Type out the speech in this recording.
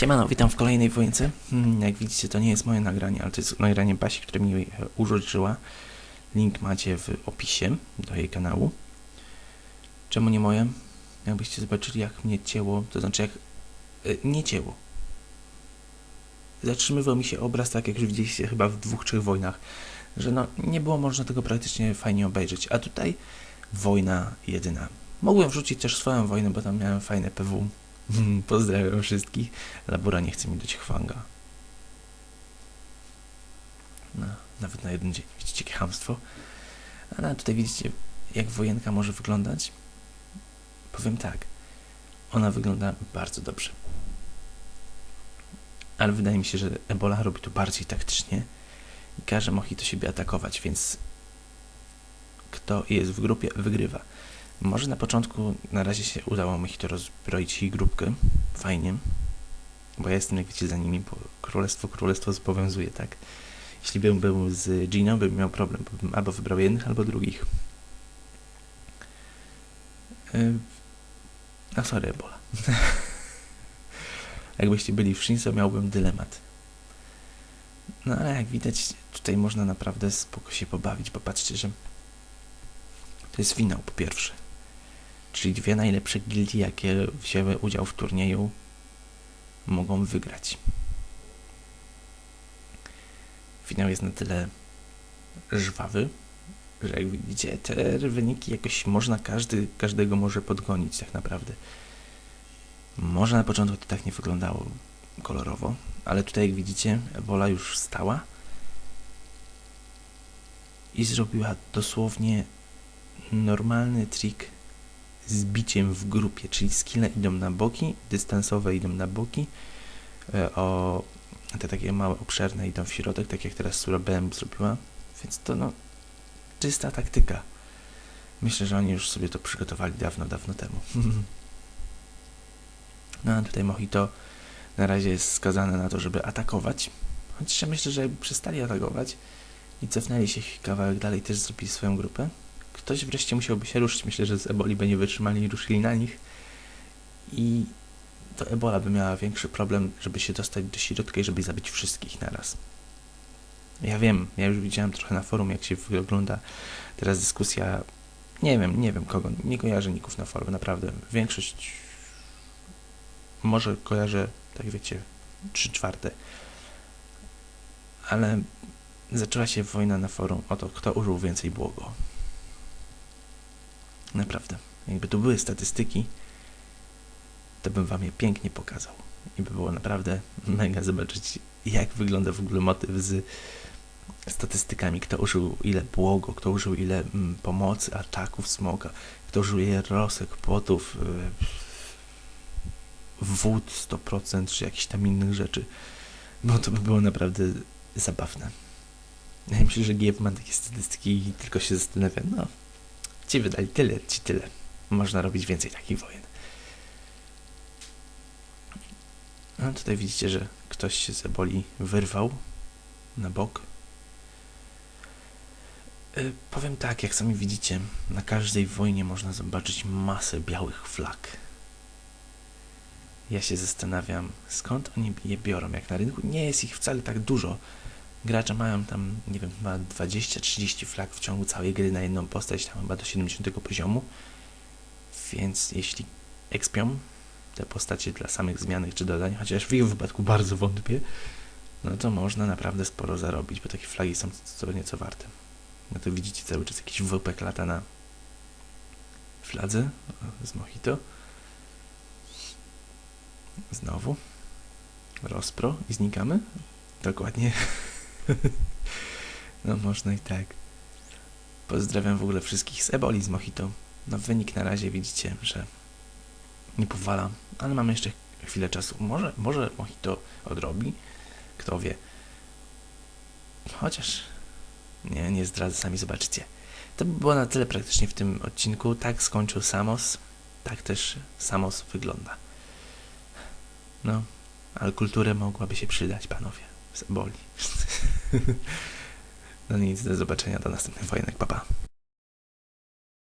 Siemano, witam w kolejnej wojence. Hmm, Jak widzicie, to nie jest moje nagranie, ale to jest nagranie Basi, które mi e, użyczyła. Link macie w opisie do jej kanału. Czemu nie moje? Jakbyście zobaczyli, jak mnie cięło, to znaczy jak... e, nie cięło. Zatrzymywał mi się obraz, tak jak już widzieliście chyba w dwóch, trzech wojnach, że no, nie było można tego praktycznie fajnie obejrzeć. A tutaj wojna jedyna. Mogłem wrzucić też swoją wojnę, bo tam miałem fajne PW. Pozdrawiam wszystkich. Labura nie chce mi dać chwanga. No, nawet na jeden dzień. Widzicie, jakie hamstwo. A no, tutaj widzicie, jak wojenka może wyglądać. Powiem tak. Ona wygląda bardzo dobrze. Ale wydaje mi się, że Ebola robi to bardziej taktycznie i każe Mojito siebie atakować, więc kto jest w grupie, wygrywa. Może na początku na razie się udało mi to rozbroić ich grupkę. Fajnie. Bo ja jestem, jak wiecie, za nimi, bo królestwo, królestwo zobowiązuje, tak? Jeśli bym był z Giną, bym miał problem, bo bym albo wybrał jednych, albo drugich. Yy, A sorry, Ebola. Jakbyście byli w Shinzo, miałbym dylemat. No ale jak widać, tutaj można naprawdę spoko się pobawić, bo patrzcie, że to jest finał po pierwsze. Czyli dwie najlepsze gildie, jakie wzięły udział w turnieju, mogą wygrać. Finał jest na tyle żwawy, że jak widzicie, te wyniki jakoś można każdy, każdego może podgonić tak naprawdę. Może na początku to tak nie wyglądało kolorowo, ale tutaj jak widzicie, Ebola już stała i zrobiła dosłownie normalny trik z biciem w grupie, czyli skille idą na boki, dystansowe idą na boki, e, o te takie małe, obszerne idą w środek, tak jak teraz Sura BM zrobiła, więc to no czysta taktyka. Myślę, że oni już sobie to przygotowali dawno, dawno temu. no a tutaj Mojito na razie jest skazane na to, żeby atakować, chociaż ja myślę, że przestali atakować i cofnęli się kawałek dalej, też zrobili swoją grupę, ktoś wreszcie musiałby się ruszyć. Myślę, że z Eboli by nie wytrzymali i ruszyli na nich. I to Ebola by miała większy problem, żeby się dostać do środka i żeby zabić wszystkich naraz. Ja wiem, ja już widziałem trochę na forum, jak się wygląda teraz dyskusja. Nie wiem, nie wiem kogo, nie kojarzę ników na forum, naprawdę. Większość może kojarzę, tak wiecie, trzy czwarte. Ale zaczęła się wojna na forum o to, kto użył więcej błogo. Naprawdę. Jakby tu były statystyki, to bym wam je pięknie pokazał. I by było naprawdę mega zobaczyć, jak wygląda w ogóle motyw z statystykami. Kto użył ile błogo, kto użył ile mm, pomocy, ataków smoka, kto użył rosek, płotów, yy, wód 100%, czy jakichś tam innych rzeczy. Bo to by było naprawdę zabawne. Ja myślę, że GF ma takie statystyki i tylko się zastanawia, no, Ci wydali tyle, ci tyle. Można robić więcej takich wojen. No tutaj widzicie, że ktoś się z eboli wyrwał na bok. Yy, powiem tak, jak sami widzicie, na każdej wojnie można zobaczyć masę białych flag. Ja się zastanawiam, skąd oni je biorą, jak na rynku nie jest ich wcale tak dużo. Gracze mają tam, nie wiem, chyba 20-30 flag w ciągu całej gry na jedną postać, tam chyba do 70 poziomu. Więc jeśli ekspią te postacie dla samych zmianych czy dodań, chociaż w ich wypadku bardzo wątpię, no to można naprawdę sporo zarobić, bo takie flagi są co nieco warte. No to widzicie cały czas jakiś wypek lata na fladze z Mojito. Znowu. Rozpro i znikamy. Dokładnie. no można i tak. Pozdrawiam w ogóle wszystkich z Eboli z Mojito. No wynik na razie widzicie, że nie powala, ale mamy jeszcze chwilę czasu. Może, może Mojito odrobi, kto wie. Chociaż nie, nie zdradzę, sami zobaczycie. To by było na tyle praktycznie w tym odcinku. Tak skończył Samos, tak też Samos wygląda. No, ale kulturę mogłaby się przydać, panowie z eboli. no nic, do zobaczenia, do następnych wojenek, papa. Pa.